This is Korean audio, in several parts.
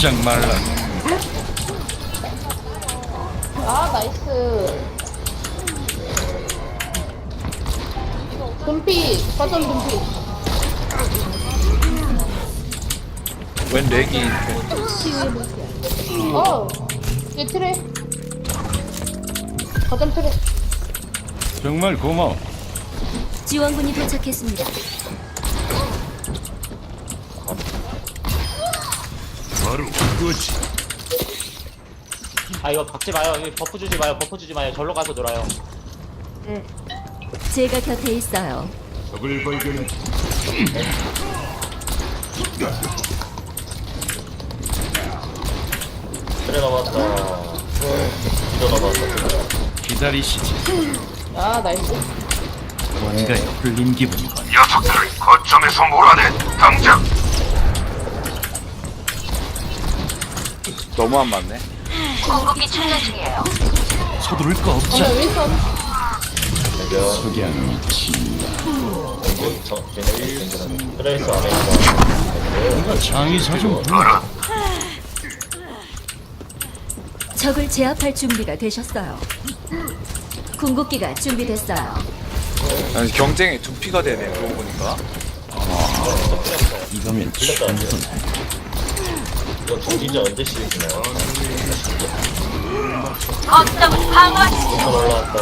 꼼짝 말라. 아 나이스 금피 거점 금피 웬 렉이 어얘 트레 거점 트레 정말 고마워. 지원군이 도착했습니다. 그거지. 아 이거 박지 마요. 이거 버프 주지 마요. 버프 주지 마요. 절로 가서 놀아요. 제가 곁에 있어요. 적을 발견. 그래 넘었다. 이도 넘었다. 기다리시지. 아 나이스 뭔가에 풀린 기분이군. 녀석들을 거점에서 몰아내 당장 너무 안 맞네. 서두를 거 없자. 윈선 석양 그래서 안에 있어. 뭔가 장의사 좀 불러. 적을 제압할 준비가 되셨어요. 궁극기가 준비됐어요. 아니, 경쟁에 두피가 되네. 그러고 보니까. 이거면 충분해. 이거 진짜 언제 시작이나요? 윈선 올라왔다.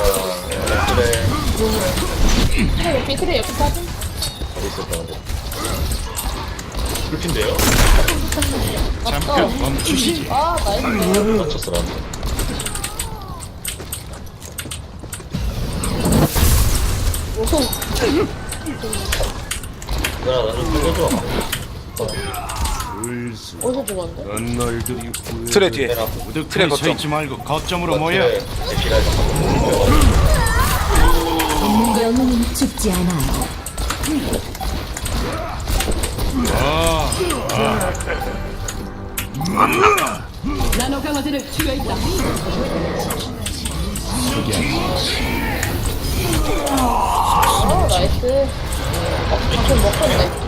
그래. 트레 옆에 트레 옆에 빠짐 어디 있었다 근데. 불핀데요? 잠깐 멈추시지. 아 나이스 맞췄어 나한테. 오호 누나 나좀 살려줘. 어 디서 죽었는데? 넌널들이 트레 뒤에. 내가 트레 서 거점. 있지 말고 거점으로 모여. 그래. 에피라이더 영웅은 죽지 않아요. 어 나이스 좀 먹혔네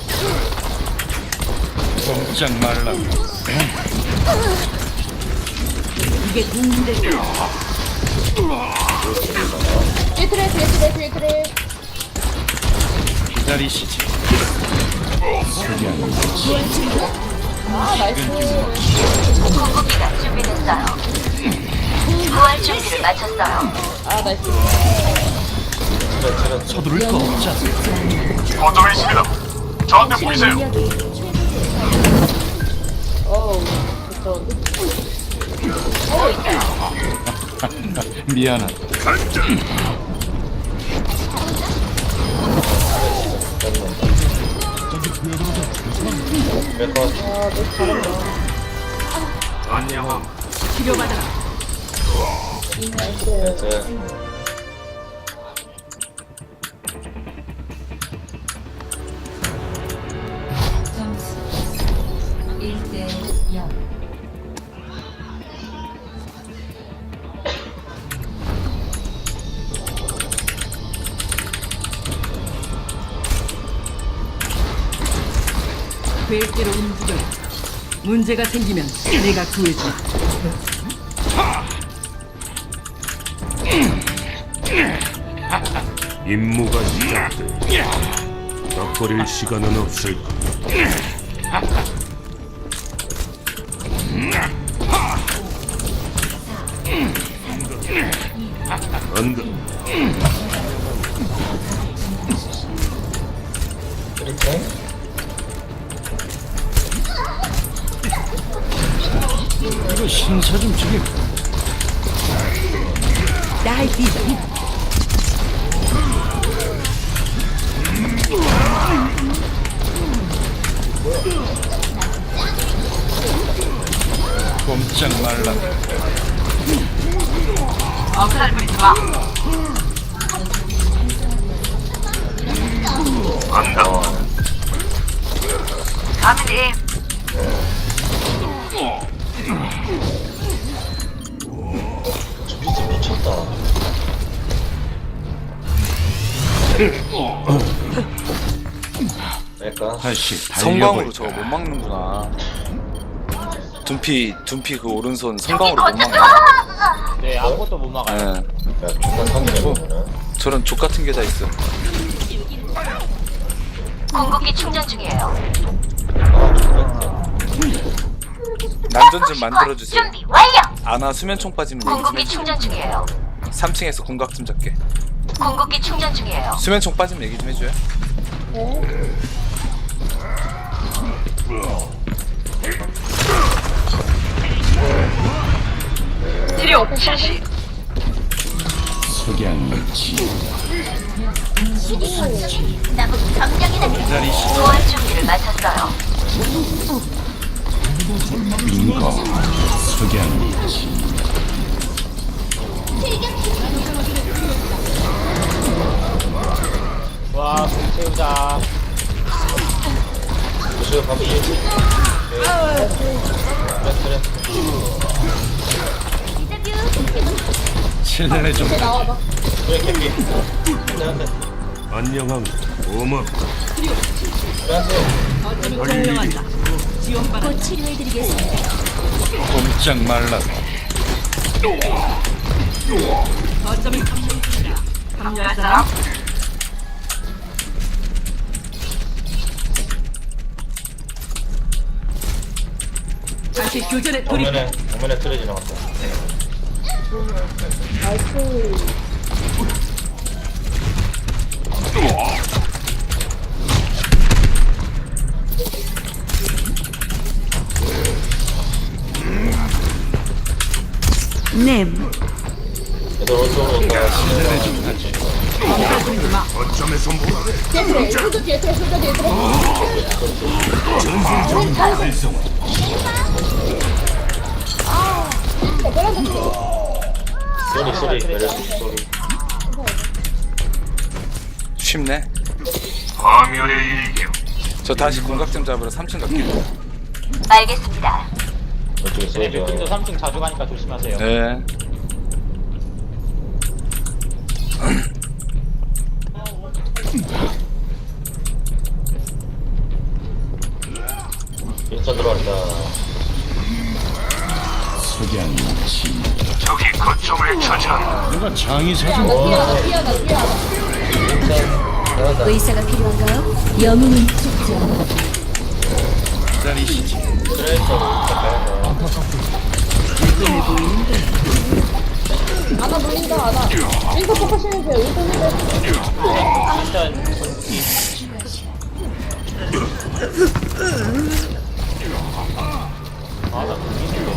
꼼짝 말라. 뒤에 트레 뒤에 트레 뒤에. 트레 기다리시지. 아 나이스. 아 나이스. 서두를 거. 거점에 있습니다 저한테 보이세요 미안하다. 안녕 나이스 점수 1대 0. 계획대로 움직여. 문제가 생기면 내가 구해줘. 임무가 시작돼. 덕거릴 시간은 없을 거야. 꼼짝 말라. 간다. 진짜 미쳤다. 그러니까 다시 성광으로 달려볼까. 저거 못 막는구나. 둔피 둔피 그 오른손 성광으로 못 막나? 네 아무것도 못 막아요. 예. 야 중간 상대 보면은 저런 족 같은 게 다 있어. 궁극기 충전 중이에요. 난전 좀 만들어 주세요. 준비 완료. 아나 수면총 빠지면 얘기 좀 궁극기 해주세요. 충전 중이에요. 3층에서 궁각 좀 잡게. 궁극기 충전 중이에요. 수면총 빠지면 얘기 좀 해줘요. 준비를 마쳤어요. 와, 공 채우자. 조수가 가면 이 실내 좀 나와봐. 안녕한 고맙다. 그래 한대. 곧 치료해드리겠습니다. 꼼짝 말라. 거점을 점령했습니다. 합류할 사람? 다시 교전에 돌입. 정면에 정면에 틀에 지나갔다. 님. 얘들 오른쪽으로 온다. 좀. 어점에서 뭐하래? 뒤에. 소주 뒤에. 소주 뒤에 트레. 소리 소리 내려서 소리. 쉽네. 파멸의 일격. 저 다시 좀 잡으러 3층 갈게요. 알겠습니다. 저쪽에 네, 소리죠. 뮤킨도 3층 자주 가니까 조심하세요. 네. 인천 들어왔다. 석양이지. 적이 거점을 차지한다. 누가 장이 사준 뛰어나. 들어간다. 의사가 필요한가요? 영웅은 죽지 않아. 기다리시지. 트레이서 가야 아나 물린다 아나. 윈터 포커싱 돼요. 윈터 힐 일단 한번 빼고.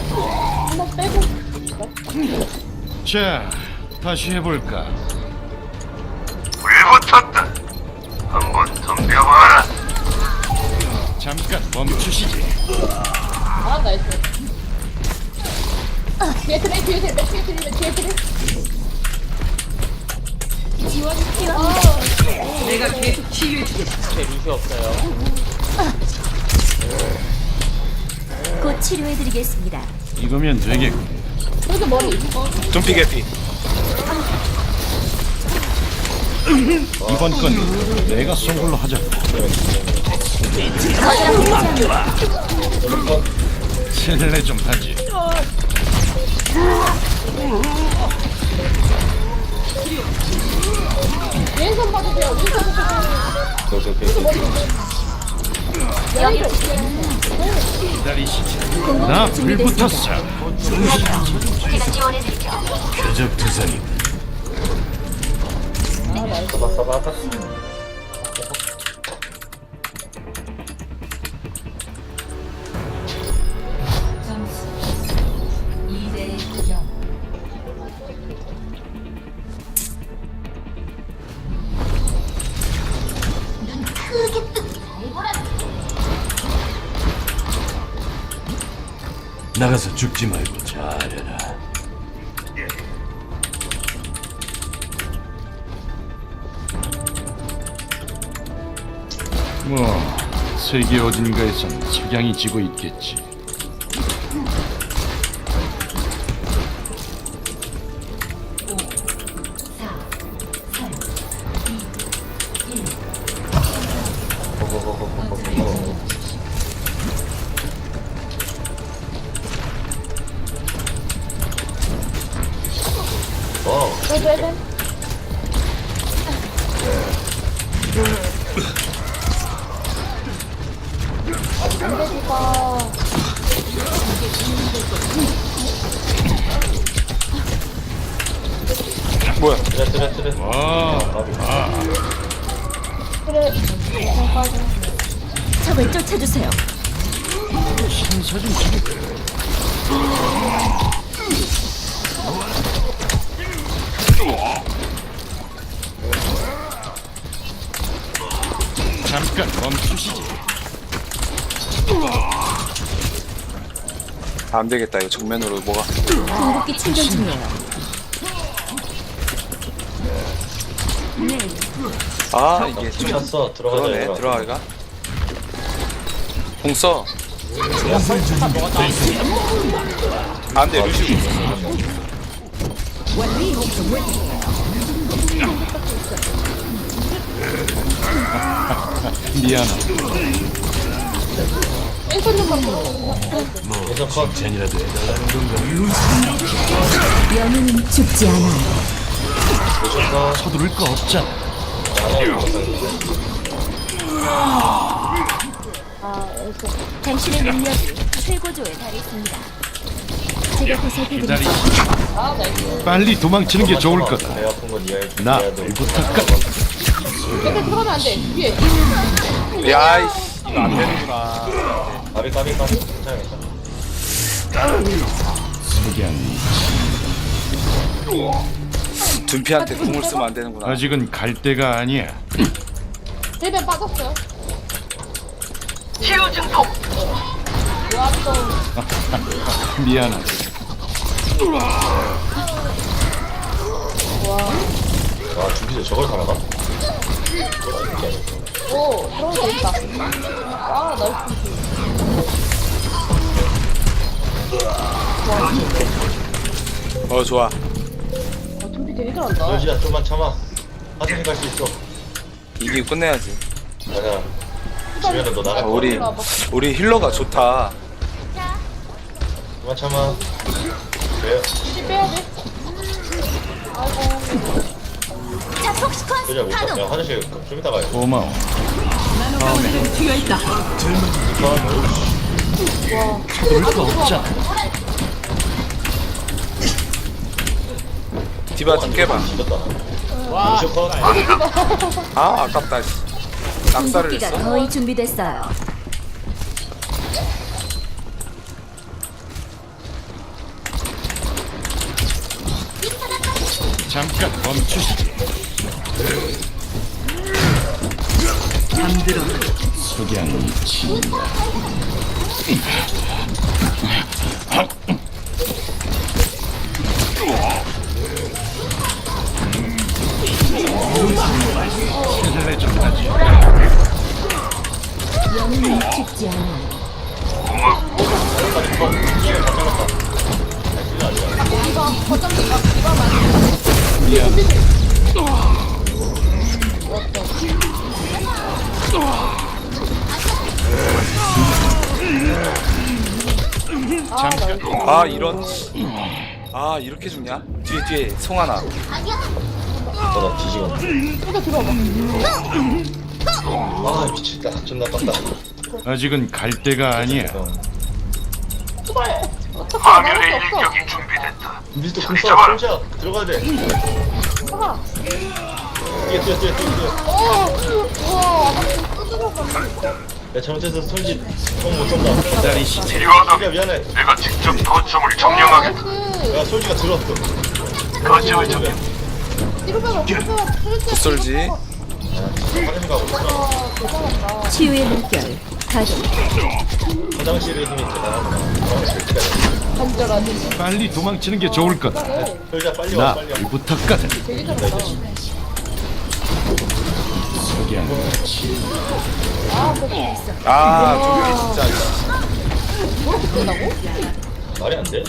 자, 다시 해볼까. 왜 붙었다. 한번 덤벼봐라. 잠깐 멈추시지. 아 나이스. 뒤에 트레 뒤에 트레 뒤에 트레 뒤에 트레. 지원 필요한. 내가 계속 치유해주겠다. 제 루시 없어요. 곧 치료해드리겠습니다. 이거면 되겠고. 소주 머리. 둔피 개피. 이번 건 내가 쏜 걸로 하자. 실내 좀 하지. 왼손 봐주세요. 왼손 봐주세요. 나 불붙었어. 제가 지원해드리죠. 표적 투성이. 써봐 써봐 나가서 죽지 말고 잘해라. 뭐 세계 어딘가에선 석양이 지고 있겠지. 와. 안 되니까. 뭐야? 트레 트레 트레 아, 그래. 빠져. 적을 쫓아주세요. 신사 좀 안 되겠다. 이거 정면으로 뭐가? 궁극기 충전 중이에요. 아 이게 좀 쳤어 들어가자 그러네. 얘들아. 들어가기가. 공 써. 안돼 루시. 해달라는 건가? 영웅은 죽지 컷 서두를 거 없잖아. 당신의 능력이 최고조에 달했습니다. 제가 나이스. 빨리 도망치는 게 좋을 거다. 나 이해해도 불부탁까. 들어가면 안 돼. 위에. 야이씨 이거 안 되는구나. 가비 가비 가비 괜찮겠다. 둔피한테 궁을 쓰면 안 되는구나. 아직은 갈 때가 아니야. 대변 빠졌어요. 치유 증폭. 와, 또. 미안하다. 와 준비돼 저걸 살아가? 오, 거 있다. 아, 나이스. 어 좋아. 아, 준비 되게 잘한다. 여지야 좀만 참아 화장실 갈 수 있어 이기고 끝내야지. 맞아 지면은 너 아, 나갈 거야 우리 우리 힐러가 좋다. 그만 참아 그냥 못 가. 야 화장실 좀 이따 가야 돼 고마워. 거 없잖아. 디바 좀 깨봐. 와, 아 아깝다. 씨. 낙사를 했어. 거의 준비됐어요. 잠깐 멈추시지. 잠들어. 석양이 친다. 좀 하지. 영웅은 죽지 않아 요. 미안. 잠깐. 아 이런. 아 이렇게 죽냐? 뒤에 뒤에 송 하나. 어나 뒤지겠네 아 미쳤다 존나 빡다 아직은 갈 때가 아니야. 파멸의 없어. 일격이 준비됐다. 미스터 kum사 kum사 들어가야 돼. 뛰어 뛰어 뛰어 뛰어. 야 잘못해서 솔지 똥못 쏜다 기다리시지. 미안해 내가 직접 거점을 아, 점령하겠다. 야 솔지가 들어왔어 거점을 점령. 화장실 가고 있어 대단하다. 치유의 물결 가동. 화장실의 힘이 대단하다 빨리 도망치는 게 좋을 거다. 빨리 와나 빨리 와 불부터거든. 되게 잘한다. 그냥 아. 아 저기 진짜 말이 안돼 야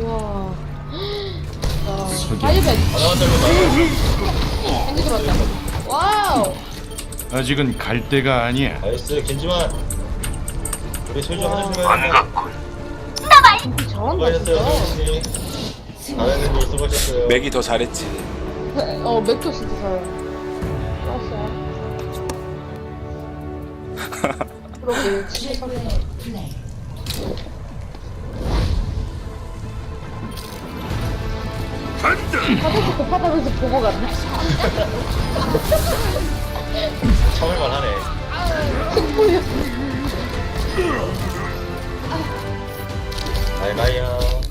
우와. 야, 파이벤. 하나만 잘못 핸드 들어왔다. 와우. 아직은 갈 때가 아니야. 나이스 겐지만 우리 솔지 하나 반갑군. 잘한다, 수고하셨어요 진짜. 솔지 나라는 걸 수고하셨어요 맥이 더 잘했지 어, 맥도 진짜 잘. 좋았어요. 그러게, 진짜. 하도 급하다면서 보고 갔네. 참을만 하네 승부였어. 바이바이요